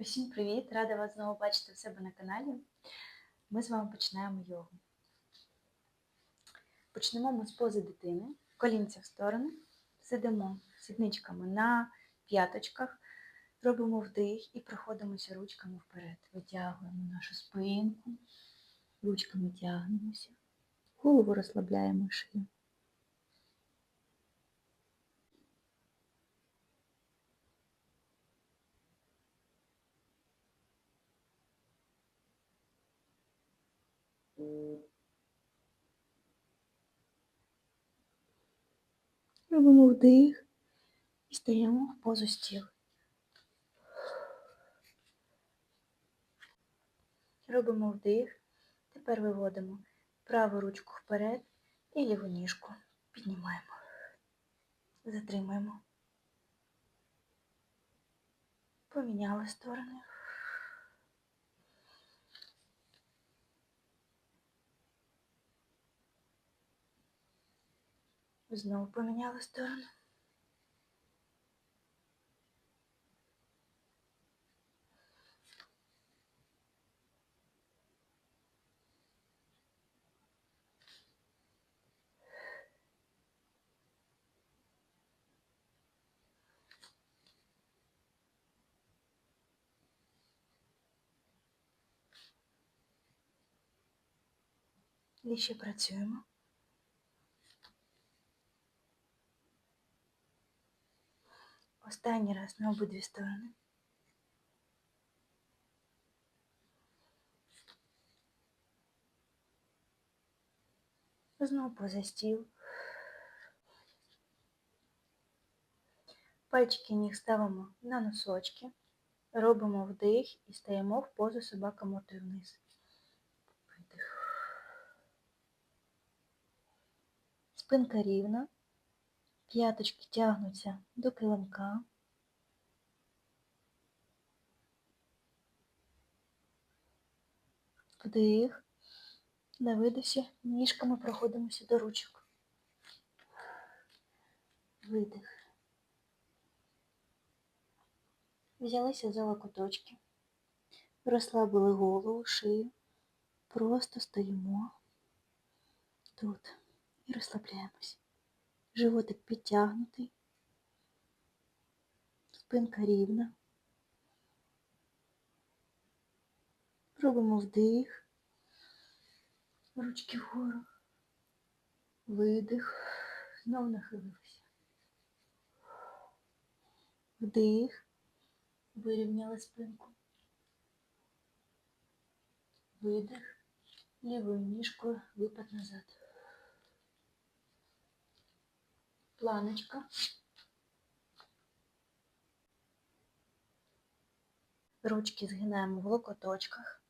Усім привіт! Рада вас знову бачити в себе на каналі. Ми з вами починаємо йогу. Почнемо ми з пози дитини, колінця в сторони, сидимо сідничками на п'яточках, робимо вдих і проходимося ручками вперед. Витягуємо нашу спинку, ручками тягнемося, голову розслабляємо шию. Робимо вдих і стаємо в позу стіл. Робимо вдих. Тепер виводимо праву ручку вперед і ліву ніжку піднімаємо. Затримуємо. Поміняли сторони. Знову поміняли сторону. І ще працюємо. Останній раз на обидві сторони. Знову поза стіл. Пальчики ніг ставимо на носочки. Робимо вдих і стаємо в позу собака мордою вниз. Видих. Спинка рівна. П'яточки тягнуться до килимка. Вдих. На видосі ніжками проходимося до ручок. Видих. Взялися за локоточки. Розслабили голову, шию. Просто стоїмо тут і розслабляємось. Животик підтягнутий, спинка рівна. Робимо вдих, ручки вгору, видих, знову нахилилися. Вдих, вирівняли спинку. Видих, лівою ніжкою випад назад. Планочка. Ручки згинаємо в локоточках.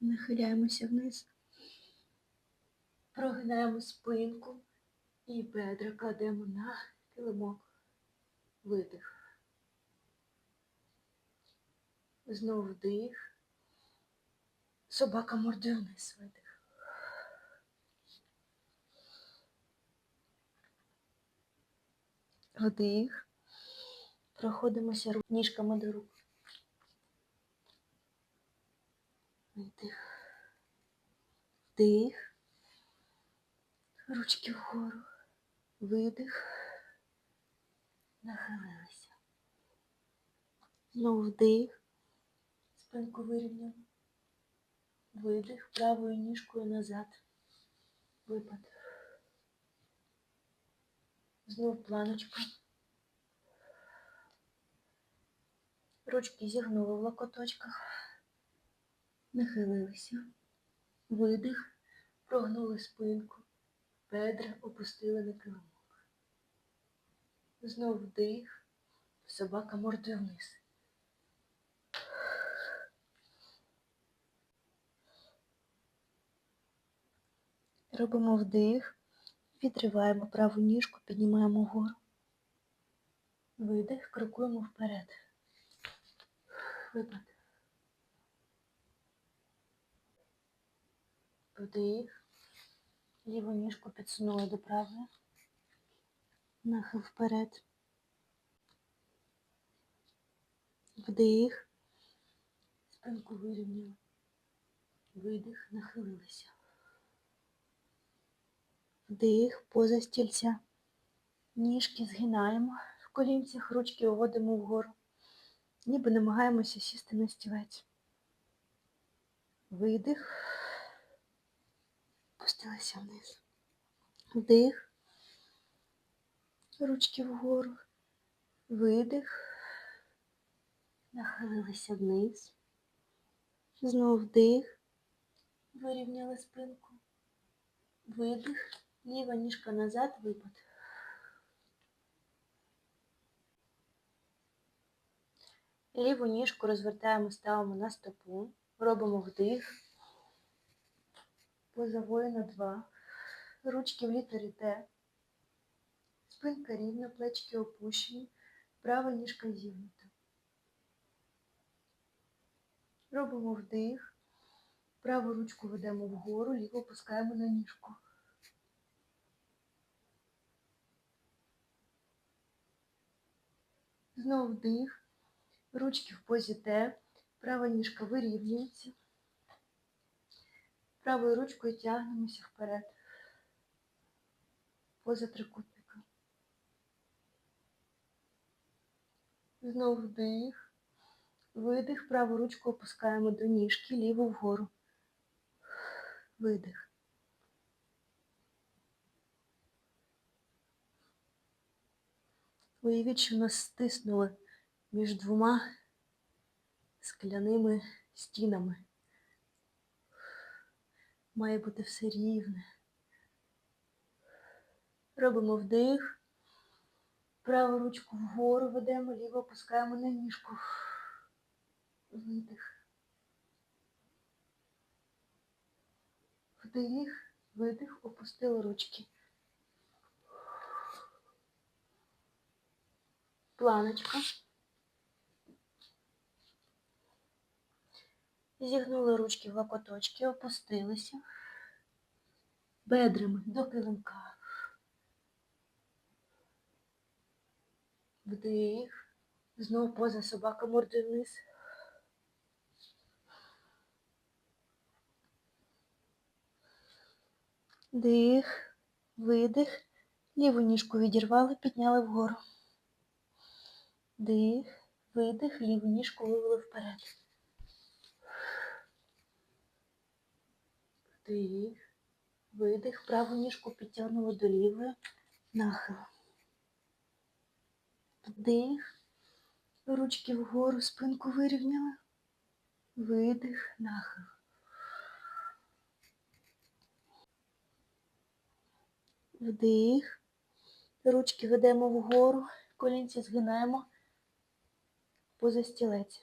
Нахиляємося вниз. Прогинаємо спинку і бедра кладемо на килимок. Видих. Знову вдих. Собака мордою вниз видих. Вдих. Проходимося ніжками до рук. Видих. Вдих. Ручки вгору. Видих. Нахилилися. Знову вдих. Спинку вирівняли. Видих. Правою ніжкою назад. Випад. Знов планочка. Ручки зігнули в локоточках, нахилилися, видих, прогнули спинку, бедра опустили на килимок. Знов вдих, собака мордою вниз. Робимо вдих. Відриваємо праву ніжку, піднімаємо вгору. Видих, крокуємо вперед. Випад. Вдих. Ліву ніжку підсунули до правої. Нахил вперед. Вдих. Спинку вирівняли. Видих, нахилилися. Вдих, поза стільця. Ніжки згинаємо в колінцях, ручки виводимо вгору. Ніби намагаємося сісти на стілець. Видих. Пустилися вниз. Вдих. Ручки вгору. Видих. Нахилилися вниз. Знову вдих. Вирівняли спинку. Видих. Ліва ніжка назад, випад. Ліву ніжку розвертаємо, ставимо на стопу. Робимо вдих. Поза воїна два. Ручки в літері Т. Спинка рівна, плечки опущені. Права ніжка зігнута. Робимо вдих. Праву ручку ведемо вгору, ліву опускаємо на ніжку. Знову вдих. Ручки в позі Т. Права ніжка вирівнюється. Правою ручкою тягнемося вперед. Поза трикутника. Знову вдих. Видих. Праву ручку опускаємо до ніжки, ліву вгору. Видих. Уявіть, що нас стиснули між двома скляними стінами. Має бути все рівне. Робимо вдих. Праву ручку вгору ведемо, ліву опускаємо на ніжку. Видих. Вдих, видих, опустили ручки. Планочка. Зігнули ручки в локоточки, опустилися. Бедрами до килимка. Вдих. Знову поза собака мордою вниз. Дих, видих. Ліву ніжку відірвали, підняли вгору. Дих, видих, ліву ніжку вивели вперед. Вдих, видих, праву ніжку підтягнули до лівої. Нахил. Вдих. Ручки вгору, спинку вирівняли. Видих, нахил. Вдих. Ручки ведемо вгору, колінці згинаємо поза стілець.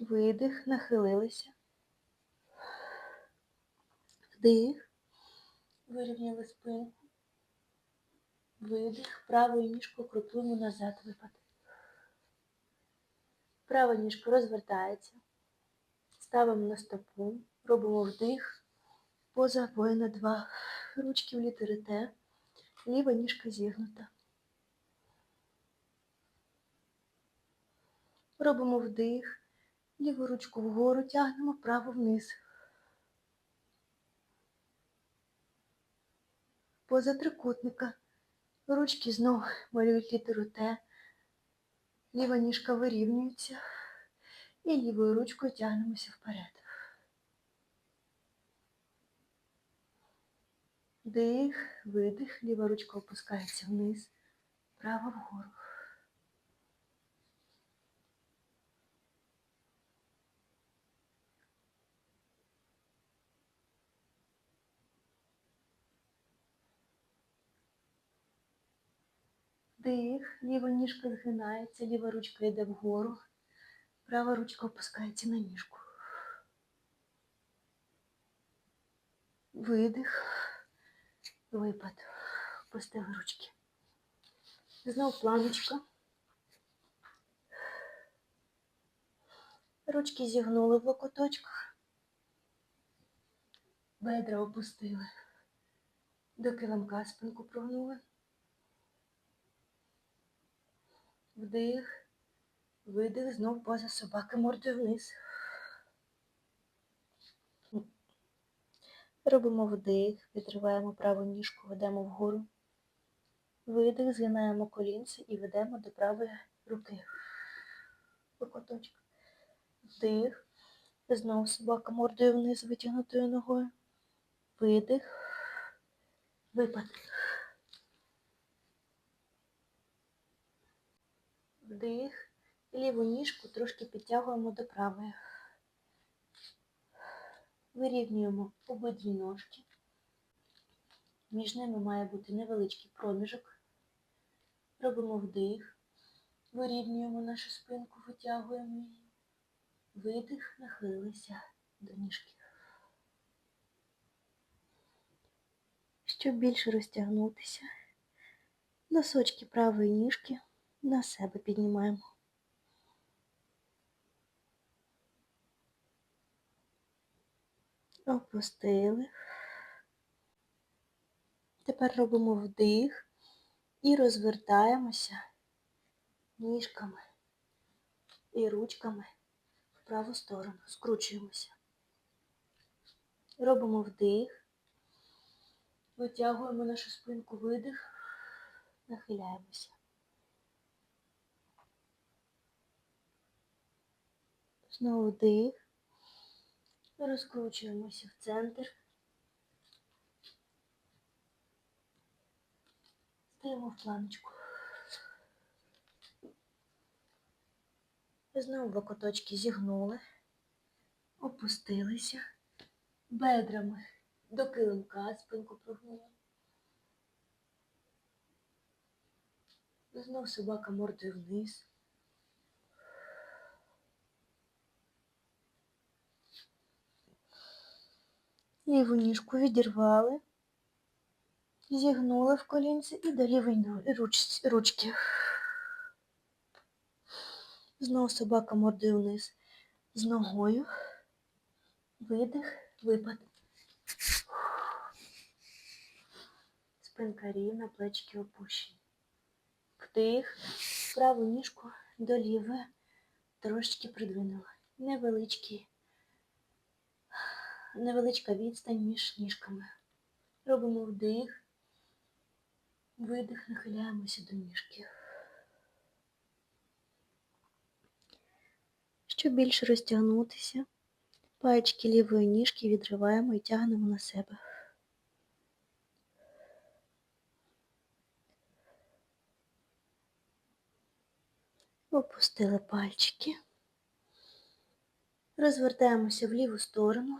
Видих, нахилилися. Вдих. Вирівняли спинку. Видих. Правою ніжку крутуємо назад випад. Права ніжка розвертається. Ставимо на стопу. Робимо вдих. Поза воїна два. Ручки в літери Т. Ліва ніжка зігнута. Робимо вдих. Ліву ручку вгору тягнемо, праву вниз. Поза трикутника. Ручки знов малюють літеру Т. Ліва ніжка вирівнюється. І лівою ручкою тягнемося вперед. Дих, видих, ліва ручка опускається вниз, права вгору. Дих, ліва ніжка згинається, ліва ручка йде вгору, права ручка опускається на ніжку. Видих, випад. Пустили ручки. Знову планочка. Ручки зігнули в локоточках. Бедра опустили. До килимка спинку прогнули. Вдих. Видих. Знов поза собаки мордою вниз. Робимо вдих, відриваємо праву ніжку, ведемо вгору. Видих, згинаємо колінці і ведемо до правої руки. Вдих. Знову собака мордою вниз, витягнутою ногою. Видих. Випад. Вдих. Ліву ніжку трошки підтягуємо до правої. Вирівнюємо обидві ножки. Між ними має бути невеличкий проміжок. Робимо вдих. Вирівнюємо нашу спинку, витягуємо її. Видих, нахилилися до ніжки. Щоб більше розтягнутися, носочки правої ніжки на себе піднімаємо. Опустили. Тепер робимо вдих і розвертаємося ніжками і ручками в праву сторону. Скручуємося. Робимо вдих. Витягуємо нашу спинку видих, нахиляємося. Знову вдих. Розкручуємося в центр. Стаємо в планочку. Знову локоточки зігнули, опустилися бедрами до килимка, спинку прогнули. Знов собака мордою вниз. Ліву ніжку відірвали, зігнули в колінці і до руч- ручки. Знову собака мордою вниз з ногою. Видих, випад. Спинка рівна, плечки опущені. Вдих, праву ніжку до лівої трошечки придвинула. Невеличкий, невеличка відстань між ніжками. Робимо вдих, видих, нахиляємося до ніжки. Щоб більше розтягнутися, пальчики лівої ніжки відриваємо і тягнемо на себе. Опустили пальчики. Розвертаємося в ліву сторону.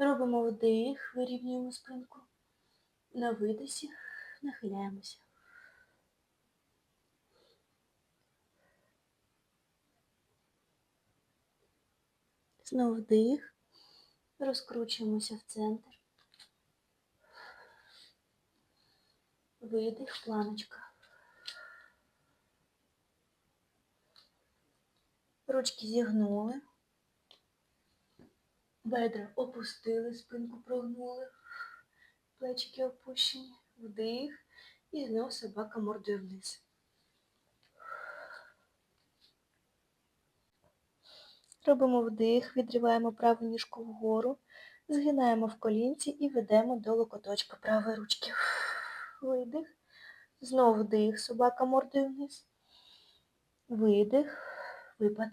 Робимо вдих, вирівнюємо спинку. На видосі нахиляємося. Знову вдих. Розкручуємося в центр. Видих, планочка. Ручки зігнули. Бедра опустили, спинку прогнули. Плечики опущені. Вдих. І знов собака мордою вниз. Робимо вдих, відриваємо праву ніжку вгору, згинаємо в колінці і ведемо до локоточка правої ручки. Видих. Знову вдих, собака мордою вниз. Видих, випад.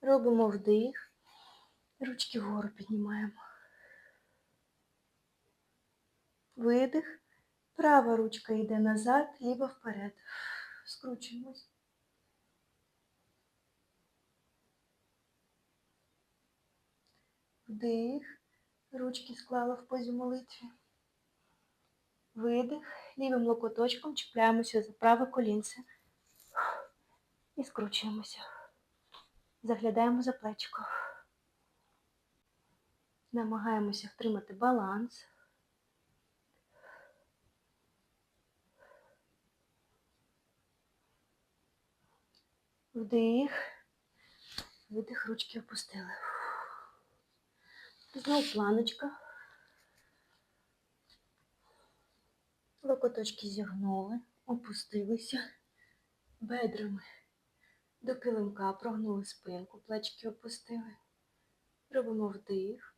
Робимо вдих. Ручки вгору піднімаємо. Видих. Права ручка йде назад, ліва вперед. Скручуємось. Вдих. Ручки склала в позі молитві. Видих. Лівим локоточком чіпляємося за праве колінце. І скручуємося. Заглядаємо за плечко. Намагаємося втримати баланс. Вдих. Видих, ручки опустили. Знову планочка. Локоточки зігнули, опустилися бедрами до килимка, прогнули спинку, плечки опустили. Робимо вдих.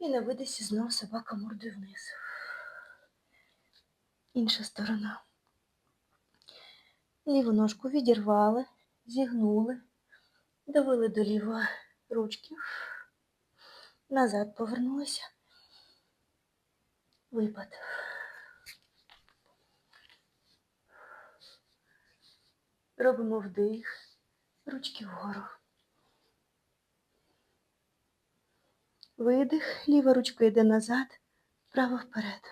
І на видисі знов собака мордою вниз. Інша сторона. Ліву ножку відірвали, зігнули, довели до лівої ручки. Назад повернулися. Випад. Робимо вдих, ручки вгору. Видих, ліва ручка йде назад, права вперед.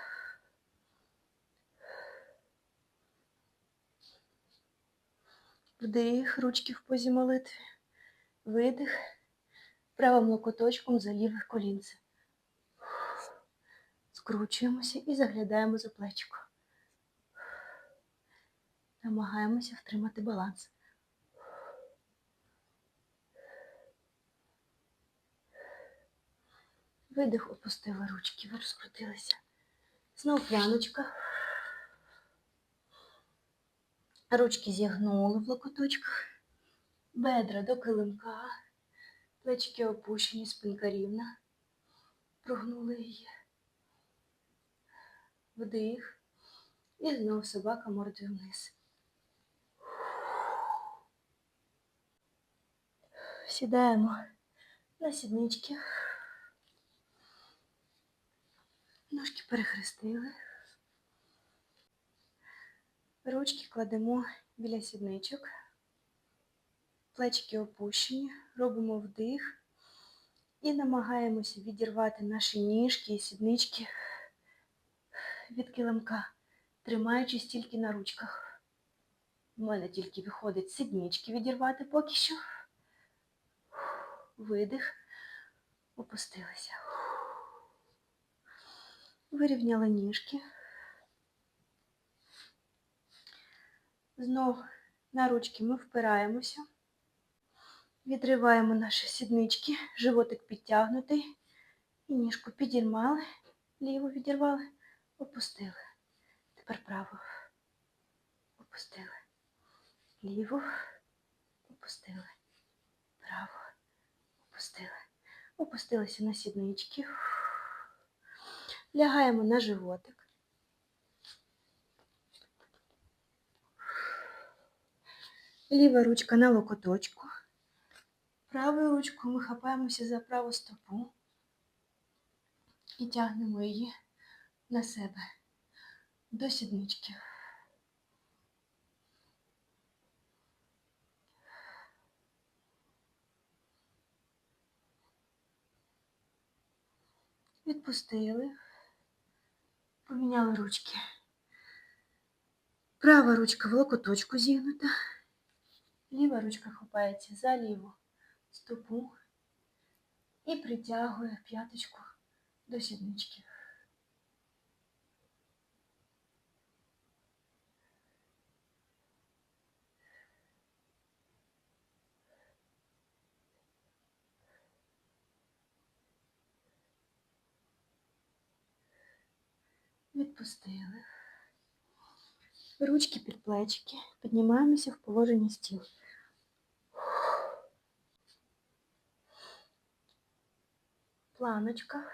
Вдих, ручки в позі молитви. Видих, правим локоточком за ліве колінце. Скручуємося і заглядаємо за плечко. Намагаємося втримати баланс. Видих, опустили ручки, ви розкрутилися. Знов пляночка. Ручки зігнули в локоточках. Бедра до килимка. Плечки опущені, спинка рівна. Прогнули її. Вдих. І знов собака мордою вниз. Сідаємо на сіднички. Ножки перехрестили. Ручки кладемо біля сідничок. Плечки опущені. Робимо вдих і намагаємося відірвати наші ніжки і сіднички від килимка, тримаючись тільки на ручках. У мене тільки виходить сіднички відірвати поки що. Видих, опустилися. Вирівняли ніжки. Знов на ручки ми впираємося. Відриваємо наші сіднички, животик підтягнутий. І ніжку підірмали, ліву відірвали, опустили. Тепер праву. Опустили. Ліву, опустили. Праву, опустили. Опустилися на сіднички. Лягаємо на животик. Ліва ручка на локоточку. Правою ручкою ми хапаємося за праву стопу і тягнемо її на себе до сіднички. Відпустили, поміняли ручки. Права ручка в локоточку зігнута, ліва ручка хапається за ліву стопу і притягує п'яточку до сіднички. Відпустили. Ручки під плечики. Піднімаємося в положення стіл. Планочка.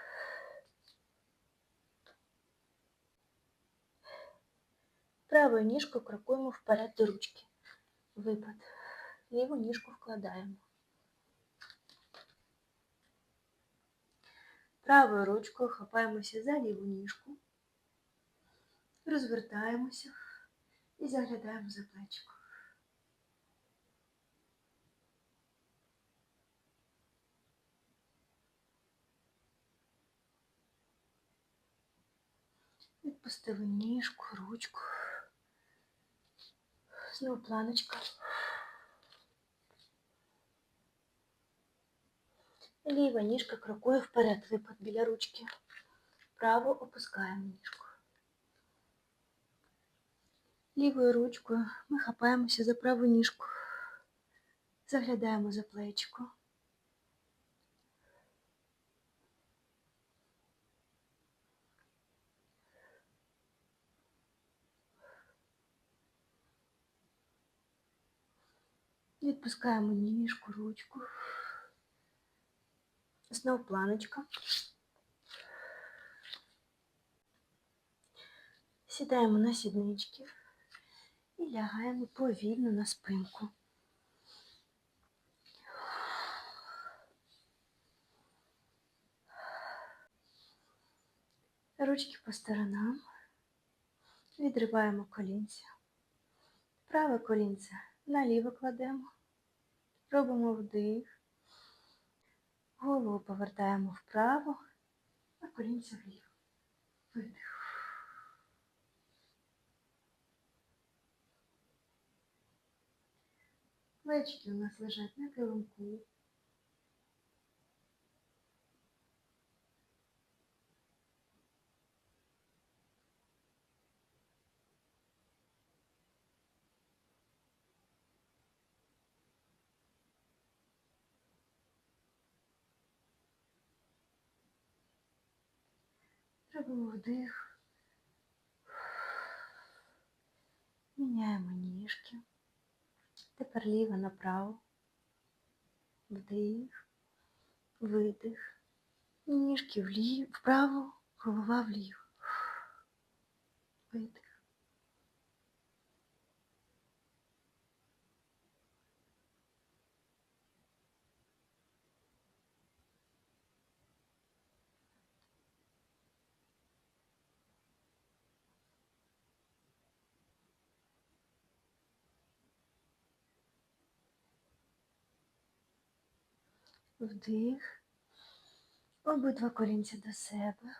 Правою ніжкою крокуємо вперед до ручки. Випад. Ліву ніжку вкладаємо. Правою ручкою хапаємося за ліву ніжку. Розвертаємося і заглядаємо за плечко. Відпустили ніжку, ручку. Знову планочка. Ліва ніжка крокує вперед, випад біля ручки. Право опускаємо ніжку. Лівою ручкою ми хапаємося за праву ніжку, заглядаємо за плечко. Відпускаємо ніжку, ручку. Знову планочка. Сідаємо на сіднички і лягаємо повільно на спинку. Ручки по сторонам. Відриваємо колінця. Праве колінце наліво кладемо. Робимо вдих. Голову повертаємо вправо, а колінця вліво. Видих. Плечики у нас лежать на килимку. Робимо вдих. Міняємо ніжки. Тепер ліво направо. Вдих, видих. Ніжки вліво, вправо, голова вліво. Видих. Вдих. Обидва колінця до себе.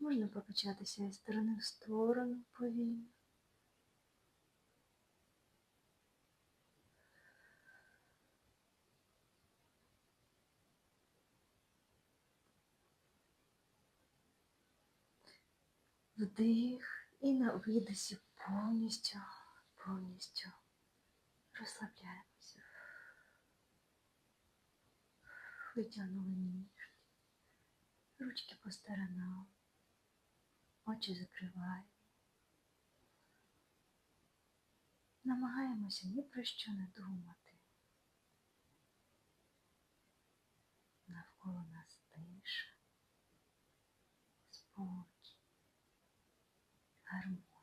Можна покачатися із сторони в сторону повільно. Вдих і на видосі повністю, повністю розслабляємося. Витягнули ніжки, ручки по сторонам, очі закриваємо. Намагаємося ні про що не думати. Навколо нас тиша, спокій, гармонія.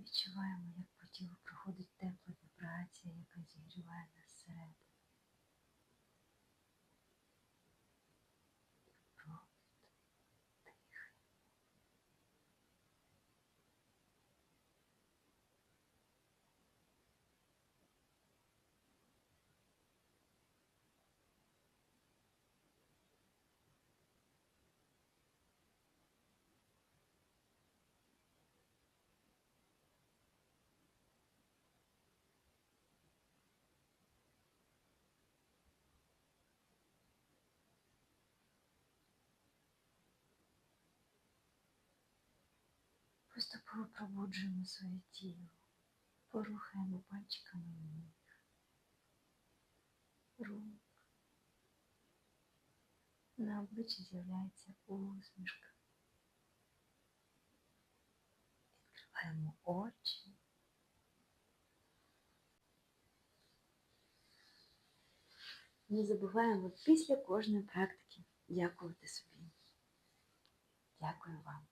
Відчуваємо, як по тілу проходить тепла вібрація, яка зігріває нас зсередини. Пробуджуємо своє тіло, порухаємо пальчиками ніг, рук. На обличчі з'являється усмішка. Відкриваємо очі. Не забуваємо після кожної практики дякувати собі. Дякую вам.